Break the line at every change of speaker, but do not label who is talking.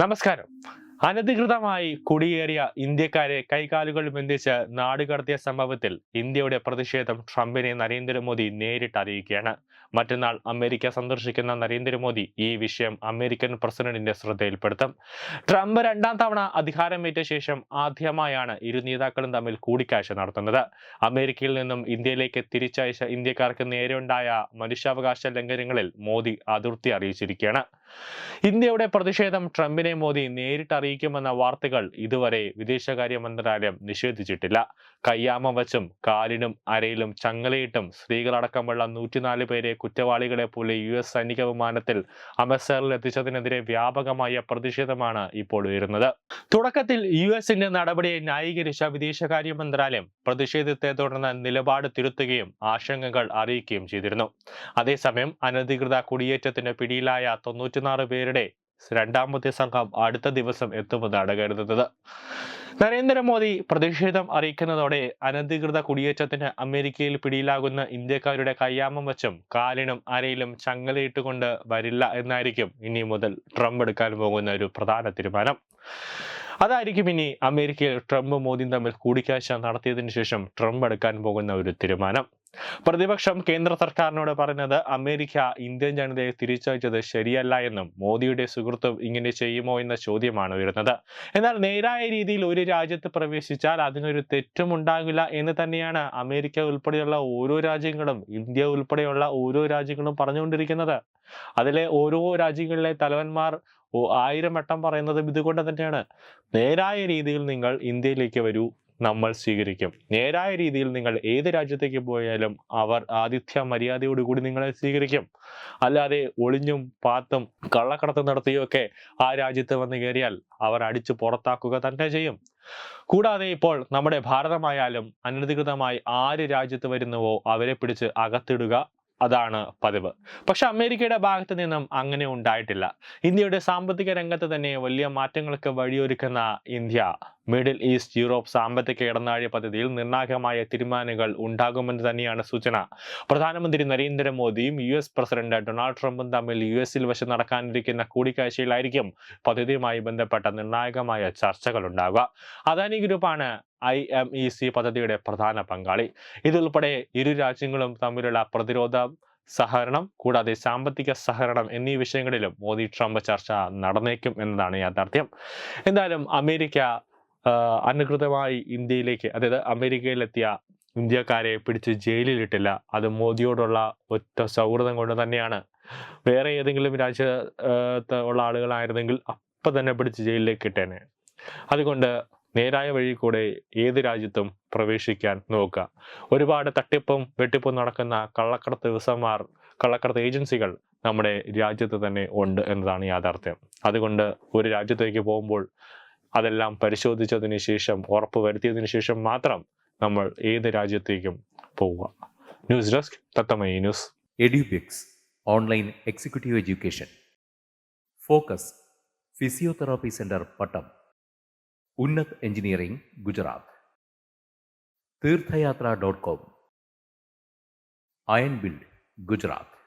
നമസ്കാരം. അനധികൃതമായി കുടിയേറിയ ഇന്ത്യക്കാരെ കൈകാലുകൾ ബന്ധിച്ച് നാടുകടത്തിയ സംഭവത്തിൽ ഇന്ത്യയുടെ പ്രതിഷേധം ട്രംപിനെ നരേന്ദ്രമോദി നേരിട്ട് അറിയിക്കുകയാണ്. മറ്റന്നാൾ അമേരിക്ക സന്ദർശിക്കുന്ന നരേന്ദ്രമോദി ഈ വിഷയം അമേരിക്കൻ പ്രസിഡന്റിന്റെ ശ്രദ്ധയിൽപ്പെടുത്തും. ട്രംപ് രണ്ടാം തവണ അധികാരമേറ്റ ശേഷം ആദ്യമായാണ് ഇരു നേതാക്കളും തമ്മിൽ കൂടിക്കാഴ്ച നടത്തുന്നത്. അമേരിക്കയിൽ നിന്നും ഇന്ത്യയിലേക്ക് തിരിച്ചയച്ച ഇന്ത്യക്കാർക്ക് നേരെയുണ്ടായ മനുഷ്യാവകാശ ലംഘനങ്ങളിൽ മോദി അതിർത്തി അറിയിച്ചിരിക്കുകയാണ്. ഇന്ത്യയുടെ പ്രതിഷേധം ട്രംപിനെ മോദി നേരിട്ട് അറിയിക്കുമെന്ന വാർത്തകൾ ഇതുവരെ വിദേശകാര്യ മന്ത്രാലയം നിഷേധിച്ചിട്ടില്ല. കയ്യാമം വച്ചും കാലിനും അരയിലും ചങ്ങലയിട്ടും സ്ത്രീകളടക്കമുള്ള നൂറ്റിനാല് പേരെ കുറ്റവാളികളെ പോലെ യു എസ് സൈനിക വിമാനത്തിൽ അമൃത്സറിൽ എത്തിച്ചതിനെതിരെ വ്യാപകമായ പ്രതിഷേധമാണ് ഇപ്പോൾ ഉയരുന്നത്. തുടക്കത്തിൽ യു എസിന്റെ നടപടിയെ ന്യായീകരിച്ച വിദേശകാര്യ മന്ത്രാലയം പ്രതിഷേധത്തെ തുടർന്ന് നിലപാട് തിരുത്തുകയും ആശങ്കകൾ അറിയിക്കുകയും ചെയ്തിരുന്നു. അതേസമയം അനധികൃത കുടിയേറ്റത്തിന് പിടിയിലായ തൊണ്ണൂറ്റിനാറ് പേരുടെ രണ്ടാമത്തെ സംഘം അടുത്ത ദിവസം എത്തുമെന്നാണ് കരുതുന്നത്. നരേന്ദ്രമോദി പ്രതിഷേധം അറിയിക്കുന്നതോടെ അനധികൃത കുടിയേറ്റത്തിന് അമേരിക്കയിൽ പിടിയിലാകുന്ന ഇന്ത്യക്കാരുടെ കയ്യാമം വച്ചും കാലിനും അരയിലും ചങ്ങലയിട്ടുകൊണ്ട് വരില്ല എന്നായിരിക്കും ഇനി മുതൽ ട്രംപ് എടുക്കാൻ പോകുന്ന ഒരു പ്രധാന തീരുമാനം. അതായിരിക്കും ഇനി അമേരിക്കയിൽ ട്രംപ് മോദിയും തമ്മിൽ കൂടിക്കാഴ്ച നടത്തിയതിനു ശേഷം ട്രംപ് എടുക്കാൻ പോകുന്ന ഒരു തീരുമാനം. പ്രതിപക്ഷം കേന്ദ്ര സർക്കാരിനോട് പറഞ്ഞത് അമേരിക്ക ഇന്ത്യൻ ജനതയെ തിരിച്ചയച്ചത് ശരിയല്ല എന്നും മോദിയുടെ സുഹൃത്തും ഇങ്ങനെ ചെയ്യുമോ എന്ന ചോദ്യമാണ് ഉയരുന്നത്. എന്നാൽ നേരായ രീതിയിൽ ഒരു രാജ്യത്ത് പ്രവേശിച്ചാൽ അതിനൊരു തെറ്റും ഉണ്ടാകില്ല എന്ന് തന്നെയാണ് അമേരിക്ക ഉൾപ്പെടെയുള്ള ഓരോ രാജ്യങ്ങളും ഇന്ത്യ ഉൾപ്പെടെയുള്ള ഓരോ രാജ്യങ്ങളും പറഞ്ഞുകൊണ്ടിരിക്കുന്നത്. അതിലെ ഓരോ രാജ്യങ്ങളിലെ തലവന്മാർ ആയിരം വട്ടം പറയുന്നതും ഇതുകൊണ്ട് തന്നെയാണ്. നേരായ രീതിയിൽ നിങ്ങൾ ഇന്ത്യയിലേക്ക് വരൂ നമ്മൾ സ്വീകരിക്കും. നേരായ രീതിയിൽ നിങ്ങൾ ഏത് രാജ്യത്തേക്ക് പോയാലും അവർ ആതിഥ്യ മര്യാദയോടുകൂടി നിങ്ങളെ സ്വീകരിക്കും. അല്ലാതെ ഒളിഞ്ഞും പാത്തും കള്ളക്കടത്ത് നടത്തിയൊക്കെ ആ രാജ്യത്ത് വന്ന് കയറിയാൽ അവർ അടിച്ചു പുറത്താക്കുക തന്നെ ചെയ്യും. കൂടാതെ ഇപ്പോൾ നമ്മുടെ ഭാരതമായാലും അനധികൃതമായി ആര് രാജ്യത്ത് വരുന്നുവോ അവരെ പിടിച്ച് അകത്തിടുക അതാണ് പതിവ്. പക്ഷെ അമേരിക്കയുടെ ഭാഗത്ത് നിന്നും അങ്ങനെ ഉണ്ടായിട്ടില്ല. ഇന്ത്യയുടെ സാമ്പത്തിക രംഗത്ത് തന്നെ വലിയ മാറ്റങ്ങൾക്ക് വഴിയൊരുക്കുന്ന ഇന്ത്യ. മിഡിൽ ഈസ്റ്റ് യൂറോപ്പ് സാമ്പത്തിക ഇടനാഴി പദ്ധതിയിൽ നിർണായകമായ തീരുമാനങ്ങൾ ഉണ്ടാകുമെന്ന് തന്നെയാണ് സൂചന. പ്രധാനമന്ത്രി നരേന്ദ്രമോദിയും യു എസ് പ്രസിഡന്റ് ഡൊണാൾഡ് ട്രംപും തമ്മിൽ യു എസിൽ വച്ച് നടക്കാനിരിക്കുന്ന കൂടിക്കാഴ്ചയിലായിരിക്കും പദ്ധതിയുമായി ബന്ധപ്പെട്ട നിർണായകമായ ചർച്ചകൾ ഉണ്ടാകുക അദാനി ഗ്രൂപ്പാണ് ഐ എം ഇ സി പദ്ധതിയുടെ പ്രധാന പങ്കാളി. ഇതുൾപ്പെടെ ഇരു രാജ്യങ്ങളും തമ്മിലുള്ള പ്രതിരോധ സഹകരണം കൂടാതെ സാമ്പത്തിക സഹകരണം എന്നീ വിഷയങ്ങളിലും മോദി ട്രംപ് ചർച്ച നടന്നേക്കും എന്നതാണ് യാഥാർത്ഥ്യം. എന്തായാലും അമേരിക്ക അനധികൃതമായി ഇന്ത്യയിലേക്ക് അതായത് അമേരിക്കയിലെത്തിയ ഇന്ത്യക്കാരെ പിടിച്ച് ജയിലിലിട്ടില്ല. അത് മോദിയോടുള്ള ഒറ്റ സൗഹൃദം കൊണ്ട് തന്നെയാണ്. വേറെ ഏതെങ്കിലും രാജ്യത്ത് ഉള്ള ആളുകളായിരുന്നെങ്കിൽ അപ്പം തന്നെ പിടിച്ച് ജയിലിലേക്ക് ഇട്ടേനെ. അതുകൊണ്ട് നേരായ വഴി കൂടെ ഏത് രാജ്യത്തും പ്രവേശിക്കാൻ നോക്കുക. ഒരുപാട് തട്ടിപ്പും വെട്ടിപ്പും നടക്കുന്ന കള്ളക്കടത്ത് ദിവസന്മാർ കള്ളക്കടത്ത് ഏജൻസികൾ നമ്മുടെ രാജ്യത്ത് തന്നെ ഉണ്ട് എന്നതാണ് യാഥാർത്ഥ്യം. അതുകൊണ്ട് ഒരു രാജ്യത്തേക്ക് പോകുമ്പോൾ അതെല്ലാം പരിശോധിച്ചതിന് ശേഷം ഉറപ്പ് വരുത്തിയതിനു ശേഷം മാത്രം നമ്മൾ ഏത് രാജ്യത്തേക്കും പോവുക. News desk തത്തമയി news.
Edubix online executive education. Focus physiotherapy centre Pattom. Unnat engineering Gujarat. Theerthayathra dot com. Iron build Gujarat.